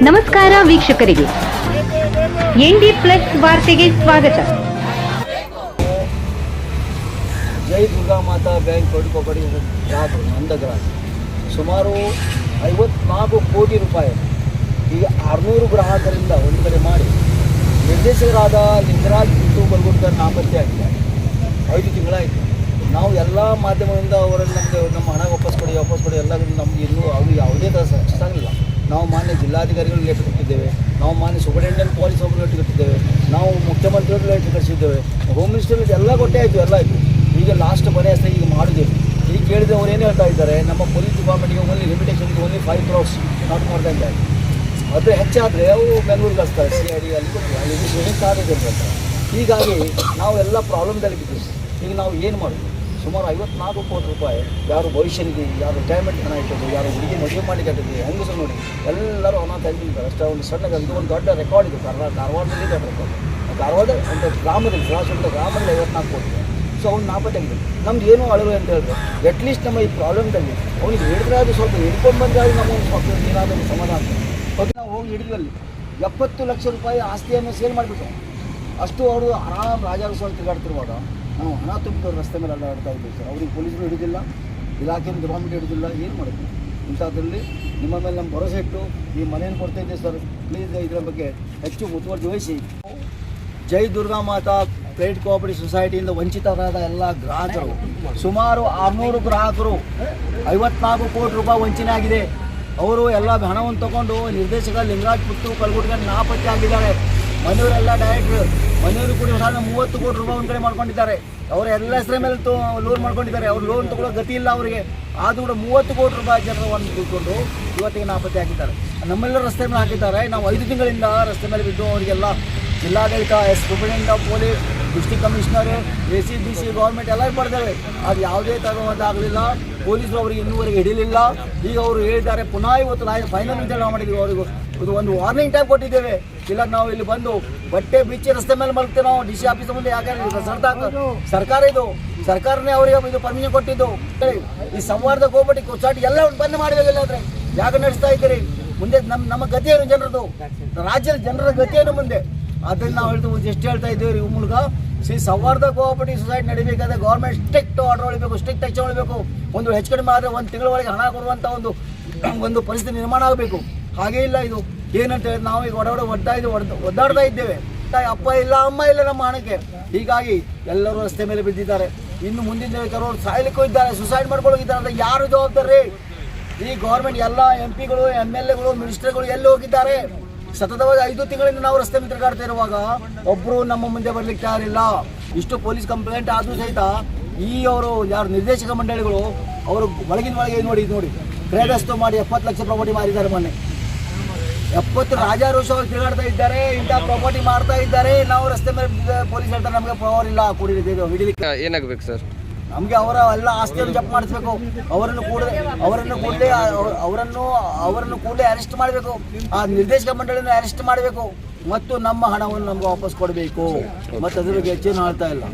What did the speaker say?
ನಮಸ್ಕಾರ ವೀಕ್ಷಕರಿಗೆ. ND plus ವಾರ್ತೆಗೆ ಸ್ವಾಗತ. ಜೈ ದುರ್ಗಾ ಮಾತಾ ಬ್ಯಾಂಕ್ ಕೊಡುಕೊಬಡಿ ನಂದಗ್ರಾಸ್ ಸುಮಾರು ಐವತ್ನಾಲ್ಕು ಕೋಟಿ ರೂಪಾಯಿ ಈ ಆರುನೂರು ಗ್ರಾಹಕರಿಂದ ಒಂದು ಮಾಡಿ ನಿರ್ದೇಶಕರಾದ ಲಿಂಗರಾಜ್ ಬಿಟ್ಟು ಬರ್ಗುಡ್ಕರ್ ನಾಪತ್ತೆ ಆಗಿದೆ. ಐದು ತಿಂಗಳಾಯಿತು. ನಾವು ಎಲ್ಲ ಮಾಧ್ಯಮದಿಂದ ಅವರಲ್ಲಿ ನಮಗೆ ನಮ್ಮ ಹಣ ವಾಪಸ್ ಕೊಡಿ ವಾಪಸ್ ಕೊಡಿ ಎಲ್ಲ ನಮ್ಗೆ ಇನ್ನೂ ಅವ್ರಿಗೆ ಯಾವುದೇ ತರ ಸಕ್ಸಸ್ ಆಗಲಿಲ್ಲ. ನಾವು ಮಾನ್ಯ ಜಿಲ್ಲಾಧಿಕಾರಿಗಳು ಲೆಟರ್ ಕೊಟ್ಟಿದ್ದೇವೆ. ನಾವು ಮಾನ್ಯ ಸೂಪರಿಂಟೆಂಡೆಂಟ್ ಪೊಲೀಸ್ ಅವರು ಲೆಟರ್ ಕೊಟ್ಟಿದ್ದೇವೆ. ನಾವು ಮುಖ್ಯಮಂತ್ರಿಗಳು ಲೆಟರ್ ಕಳಿಸಿದ್ದೇವೆ. ಹೋಮ್ ಮಿನಿಸ್ಟರ್ ಎಲ್ಲ ಕೊಟ್ಟೇ ಆಯಿತು, ಎಲ್ಲ ಆಯಿತು. ಈಗ ಲಾಸ್ಟ್ ಅಷ್ಟೇ ಈಗ ಮಾಡಿದ್ದೇವೆ. ಈಗ ಕೇಳಿದ್ರೆ ಅವ್ರು ಏನು ಹೇಳ್ತಾ ಇದ್ದಾರೆ? ನಮ್ಮ ಪೊಲೀಸ್ ಡಿಪಾರ್ಟ್ಮೆಂಟ್ಗೆ ಓನ್ಲಿ ಲಿಮಿಟೇಷನ್ಗೆ ಓನ್ಲಿ ಫೈವ್ ಕ್ರೋರ್ಸ್ ನಾಟ್ ಮಾಡ್ತಾ ಇದ್ದಾರೆ. ಅದು ಹೆಚ್ಚಾದರೆ ಅವು ಬೆಂಗಳೂರಿಗೆ ಕಳಿಸ್ತಾರೆ. ಸಿ ಐ ಡಿ ಅಲ್ಲಿ ಅಲ್ಲಿ ಹೀಗಾಗಿ ನಾವು ಎಲ್ಲ ಪ್ರಾಬ್ಲಮ್ದಲ್ಲಿ ಬಿದ್ದೀವಿ ಈಗ ನಾವು ಏನು ಮಾಡೋದು? ಸುಮಾರು ಐವತ್ನಾಲ್ಕು ಕೋಟಿ ರೂಪಾಯಿ ಯಾರು ಭವಿಷ್ಯ ನಿಧಿ ಯಾರು ರಿಟೈರ್ಮೆಂಟ್ ಹಣ ಇಟ್ಟದ್ದು ಯಾರು ಹುಡುಗಿ ಮದುವೆ ಮಾಡಿ ಕಟ್ಟಿದ್ದು ಹೆಂಗಸರು ನೋಡಿ, ಎಲ್ಲರೂ ಅನಾಥ ಆಗಿದ್ದಾರೆ ಅಷ್ಟೇ, ಒಂದು ಸಣ್ಣ ಇದು ಒಂದು ದೊಡ್ಡ ರೆಕಾರ್ಡ್ ಇದೆ. ಕರ್ನಾಟಕ ಧಾರವಾಡದಲ್ಲಿ ದೊಡ್ಡ ರೆಕಾರ್ಡ್ ಧಾರವಾಡ ಒಂದು ಗ್ರಾಮದಲ್ಲಿ ಕ್ರಾಸ್ವಂತ ಗ್ರಾಮದಲ್ಲಿ ಐವತ್ನಾಲ್ಕು ಕೋಟಿ. ಸೊ ಅವ್ನು ನಾಪತ್ತಾಗಿದೆ ನಮ್ದು ಏನೂ ಅಳವೆ ಅಂತ ಹೇಳಿದ್ರೆ ಅಟ್ಲೀಸ್ಟ್ ನಮ್ಮ ಈ ಪ್ರಾಬ್ಲಮ್ದಲ್ಲಿ ಅವ್ನಿಗೆ ಹಿಡಿದ್ರೆ ಅದು ಸ್ವಲ್ಪ ಹಿಡ್ಕೊಂಡು ಅದು ನಮ್ಮ ಒಂದು ಏನಾದರೂ ಸಮಾಧಾನ ಓಕೆ ನಾವು ಹೋಗಿ ಹಿಡಿದಲ್ಲಿ ಎಪ್ಪತ್ತು ಲಕ್ಷ ರೂಪಾಯಿ ಆಸ್ತಿಯನ್ನು ಸೇಲ್ ಮಾಡಿಬಿಟ್ಟು ಅಷ್ಟು ಅವರು ಆರಾಮ್ ರಾಜಾರಸ್ವಾಮಿ ತಿರುಗಾಡ್ತಿರುವಾಗ ನಾವು ಹಣ ತುಂಬಿದ ರಸ್ತೆ ಮೇಲೆ ಅಡ್ಡಾಡ್ತಾ ಇದ್ದೀವಿ ಸರ್. ಅವ್ರಿಗೆ ಪೊಲೀಸರು ಹಿಡಿದಿಲ್ಲ ಇಲಾಖೆಯಿಂದ ಗೌರ್ಮೆಂಟ್ ಹಿಡಿದಿಲ್ಲ, ಏನು ಮಾಡೋದು? ಇಂಥದ್ರಲ್ಲಿ ನಿಮ್ಮ ಮೇಲೆ ನಮ್ಮ ಭರವಸೆ ಇಟ್ಟು ಈ ಮನೆಯನ್ನು ಕೊಡ್ತಾ ಇದ್ದೀವಿ ಸರ್. ಪ್ಲೀಸ್ ಇದರ ಬಗ್ಗೆ ಹೆಚ್ಚು ಮುತುವರ್ಜಿ ವಹಿಸಿ. ಜೈ ದುರ್ಗಾ ಮಾತಾ ಕ್ರೆಡಿಟ್ ಕೋಆಪರೇಟಿವ್ ಸೊಸೈಟಿಯಿಂದ ವಂಚಿತರಾದ ಎಲ್ಲ ಗ್ರಾಹಕರು. ಸುಮಾರು ಆರುನೂರು ಗ್ರಾಹಕರು, ಐವತ್ನಾಲ್ಕು ಕೋಟಿ ರೂಪಾಯಿ ವಂಚನೆ ಆಗಿದೆ. ಅವರು ಎಲ್ಲ ಹಣವನ್ನು ತಗೊಂಡು ನಿರ್ದೇಶಕ ಲಿಂಗರಾಜ್ ಪುತ್ತು ಕಲ್ಗುಡ್ಕೊಂಡು ನಾಪತ್ತೆ ಆಗಿದ್ದಾರೆ ಮನೆಯವರೆಲ್ಲ ಡೈರೆಕ್ಟ್ರು ಮನೆಯವರು ಕೂಡ ಸಾಧಾರಣ ಮೂವತ್ತು ಕೋಟಿ ರೂಪಾಯಿ ಒಂದು ಕಡೆ ಮಾಡ್ಕೊಂಡಿದ್ದಾರೆ. ಅವರ ಎಲ್ಲ ಹೆಸರ ಮೇಲೆ ಲೋನ್ ಮಾಡ್ಕೊಂಡಿದ್ದಾರೆ. ಅವ್ರು ಲೋನ್ ತಗೊಳ್ಳೋ ಗತಿ ಇಲ್ಲ ಅವರಿಗೆ. ಆದರೂ ಕೂಡ ಮೂವತ್ತು ಕೋಟಿ ರೂಪಾಯಿ ಜನರು ಒಂದು ತಿಳ್ಕೊಂಡು ಇವತ್ತಿಗೆ ನಾಪತ್ತೆ ಹಾಕಿದ್ದಾರೆ. ನಮ್ಮೆಲ್ಲ ರಸ್ತೆ ಮೇಲೆ ಹಾಕಿದ್ದಾರೆ. ನಾವು ಐದು ತಿಂಗಳಿಂದ ರಸ್ತೆ ಮೇಲೆ ಬಿದ್ದು ಅವರಿಗೆಲ್ಲ ಜಿಲ್ಲಾಡಳಿತ, S superintendent police district commissioner A C, B C government ಎಲ್ಲ ಪಡೆದೇವೆ ಅದು ಯಾವುದೇ ತರವಾದಾಗಲಿಲ್ಲ ಪೊಲೀಸರು ಅವರಿಗೆ ಇನ್ನೂವರೆಗೆ ಹಿಡಿಲಿಲ್ಲ. ಈಗ ಅವರು ಹೇಳಿದ್ದಾರೆ, ಪುನಃ ಇವತ್ತು ನಾಯಿ ಫೈನಲ್ ಅಂತ ನಾವು ಮಾಡಿದ್ವಿ ಅವರಿಗೂ. ಇದು ಒಂದು ವಾರ್ನಿಂಗ್ ಟೈಪ್ ಕೊಟ್ಟಿದ್ದೇವೆ. ಇಲ್ಲ ನಾವು ಇಲ್ಲಿ ಬಂದು ಬಟ್ಟೆ ಬಿಚ್ಚಿ ರಸ್ತೆ ಮೇಲೆ ಮಲಗ್ತೇವೆ ನಾವು. ಡಿ ಸಿ ಆಫೀಸ್ ಮುಂದೆ ಯಾಕಂದ್ರೆ ಸರ್ಕಾರ ಇದು. ಸರ್ಕಾರನೇ ಅವರಿಗೆ ಇದು ಪರ್ಮಿಷನ್ ಕೊಟ್ಟಿದ್ದು. ಈ ಸಂವಾರದ ಗೋಬಟಿ ಕೊಚ್ಚಾಟಿ ಎಲ್ಲ ಬಂದ್ ಮಾಡಬೇಕಿಲ್ಲ ಅಂದ್ರೆ ಯಾಕೆ ನಡೆಸ್ತಾ ಇದ್ದೀರಿ? ಮುಂದೆ ನಮ್ಮ ನಮ್ಮ ಗತಿಯೇನು ಜನರದು? ರಾಜ್ಯದ ಜನರ ಗತಿಯೇನು ಮುಂದೆ? ಅದನ್ನ ನಾವು ಹೇಳ್ತು ಎಷ್ಟು ಹೇಳ್ತಾ ಇದ್ದೀವಿ ಈ ಮೂಲಕ ಶ್ರೀ ಸೌಹಾರ್ದ ಕೋಆಪರೇಟಿವ್ ಸೊಸೈಟಿ ನಡಿಬೇಕಾದ್ರೆ ಗೌರ್ಮೆಂಟ್ ಸ್ಟ್ರಿಕ್ಟ್ ಆರ್ಡರ್ ಹೊಳಿಬೇಕು ಸ್ಟ್ರಿಕ್ಟ್ ಆಕ್ಷನ್ ಹೊಳಿಬೇಕು. ಒಂದು ಹೆಚ್ಚು ಕಡಿಮೆ ಆದರೆ ಒಂದು ತಿಂಗಳ ಒಳಗೆ ಹಣ ಕೊಡುವಂಥ ಒಂದು ಒಂದು ಪರಿಸ್ಥಿತಿ ನಿರ್ಮಾಣ ಆಗಬೇಕು. ಹಾಗೇ ಇಲ್ಲ ಇದು. ಏನಂತ ಹೇಳಿದ್ರೆ ನಾವು ಈಗ ಒಡಗಡೆ ಒಡ್ಡಾ ಇದು ಒಡ್ ಒದ್ದಾಡ್ತಾ ಇದ್ದೇವೆ. ಅಪ್ಪ ಇಲ್ಲ, ಅಮ್ಮ ಇಲ್ಲ ನಮ್ಮ ಹಣಕ್ಕೆ. ಹೀಗಾಗಿ ಎಲ್ಲರೂ ರಸ್ತೆ ಮೇಲೆ ಬಿದ್ದಿದ್ದಾರೆ. ಇನ್ನು ಮುಂದಿನ ದಿನ ಕೆಲವರು ಸಾಯ್ಲಿಕ್ಕೂ ಇದ್ದಾರೆ ಸುಸೈಡ್ ಮಾಡ್ಕೊಳ್ಳೋಗಿದ್ದಾರೆ ಅಂದ್ರೆ ಯಾರು ಜವಾಬ್ದಾರಿ? ಈ ಗೌರ್ಮೆಂಟ್ ಎಲ್ಲ ಎಂ ಪಿಗಳು ಎಂ ಎಲ್ ಎಗಳು ಮಿನಿಸ್ಟರ್ಗಳು ಎಲ್ಲಿ ಹೋಗಿದ್ದಾರೆ? ಸತತವಾಗಿ ಐದು ತಿಂಗಳಿಂದ ನಾವು ರಸ್ತೆ ತಿರುಗಾಡ್ತಾ ಇರುವಾಗ ಒಬ್ಬರು ನಮ್ಮ ಮುಂದೆ ಬರ್ಲಿಕ್ಕೆ ಯಾರಿಲ್ಲ ಇಷ್ಟು ಪೊಲೀಸ್ ಕಂಪ್ಲೇಂಟ್ ಆದರೂ ಸಹಿತ ಈ ಅವರು ಯಾರು ನಿರ್ದೇಶಕ ಮಂಡಳಿಗಳು, ಅವರು ಒಳಗಿನ ಒಳಗೆ ನೋಡಿ ನೋಡಿ. ಕ್ರೇಡಸ್ತು ಮಾಡಿ ಎಪ್ಪತ್ತು ಲಕ್ಷ ಪ್ರಾಪರ್ಟಿ ಮಾರಿದ್ದಾರೆ ಮೊನ್ನೆ. ಎಪ್ಪತ್ತು ರಾಜಾರೋಷವಾಗಿ ತಿರುಗಾಡ್ತಾ ಇದ್ದಾರೆ ಇಂಥ ಪ್ರಾಪರ್ಟಿ ಮಾಡ್ತಾ ಇದ್ದಾರೆ. ನಾವು ರಸ್ತೆ ಮೇಲೆ ಪೊಲೀಸ್ ಹೇಳ್ತಾರೆ ನಮಗೆ ಪವರ್ ಇಲ್ಲ ಕೂಡಿರಿದ್ದೇವೆ ಹಿಡಿಲಿಕ್ಕೆ ಏನಾಗಬೇಕು ಸರ್? ನಮಗೆ ಅವರ ಎಲ್ಲ ಆಸ್ತಿಯನ್ನು ಜಪ್ ಮಾಡಿಸ್ಬೇಕು. ಅವರನ್ನು ಕೂಡ ಅವರನ್ನು ಕೂಡಲೇ ಅವರನ್ನು ಅವರನ್ನು ಕೂಡಲೇ ಅರೆಸ್ಟ್ ಮಾಡಬೇಕು. ಆ ನಿರ್ದೇಶಕ ಮಂಡಳಿಯನ್ನು ಅರೆಸ್ಟ್ ಮಾಡಬೇಕು. ಮತ್ತು ನಮ್ಮ ಹಣವನ್ನು ನಮ್ಗೆ ವಾಪಸ್ ಕೊಡಬೇಕು. ಮತ್ತು ಅದ್ರ ಬಗ್ಗೆ ಹೆಚ್ಚೇನು ಹೇಳ್ತಾ ಇಲ್ಲ.